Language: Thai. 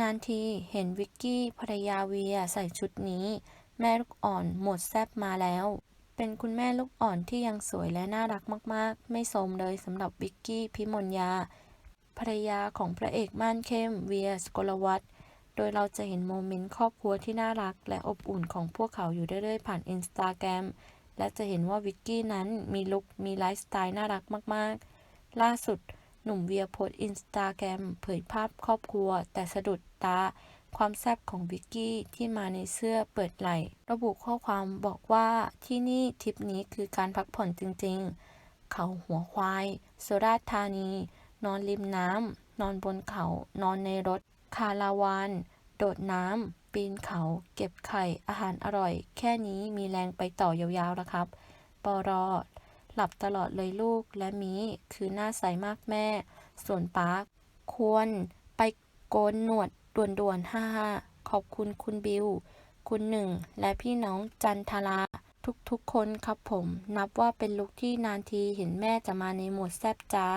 นานทีเห็นวิกกี้ภรรยาเวียใส่ชุดนี้ แม่ลูกอ่อนหมดแซบมาแล้ว เป็นคุณแม่ลูกอ่อนที่ยังสวยและน่ารักมากๆ ไม่โทมเลยสำหรับวิกกี้พิมลยาภรรยาของพระเอกม่านเข้มเวียสกลวัฒโดยเราจะเห็นโมเมนต์ครอบครัวที่น่ารัก และอบอุ่นของพวกเขาอยู่เรื่อยๆผ่านอินสตาแกรมและจะเห็นว่าวิกกี้นั้นมีลุคมีไลฟ์สไตล์น่ารักมากๆ ล่าสุด หนุ่มเวียโพสอินสตาแกรมเผยภาพครอบครัว แต่สะดุดตา ความแซ่บของวิกกี้ที่มาในเสื้อเปิดไหล่ระบุข้อความบอกว่าที่นี่ทริปนี้คือการพักผ่อนจริงๆ เขาหัวควายสุราษฎร์ธานี นอนริมน้ำ นอนบนเขา นอนในรถ คาราวาน โดดน้ำ ปีนเขา เก็บไข่ อาหารอร่อย แค่นี้มีแรงไปต่อยาวๆแล้วครับ ปร หลับตลอดเลยลูกและมีคือหน้าใสมากแม่ ส่วนปาร์คควรไปโกนหนวดด่วนๆฮ่าๆขอบคุณคุณบิว คุณหนึ่ง และพี่น้องจันทราทุกๆคนครับผม นับว่าเป็นลุกที่นานทีเห็นแม่จะมาในโหมดแซบจ้า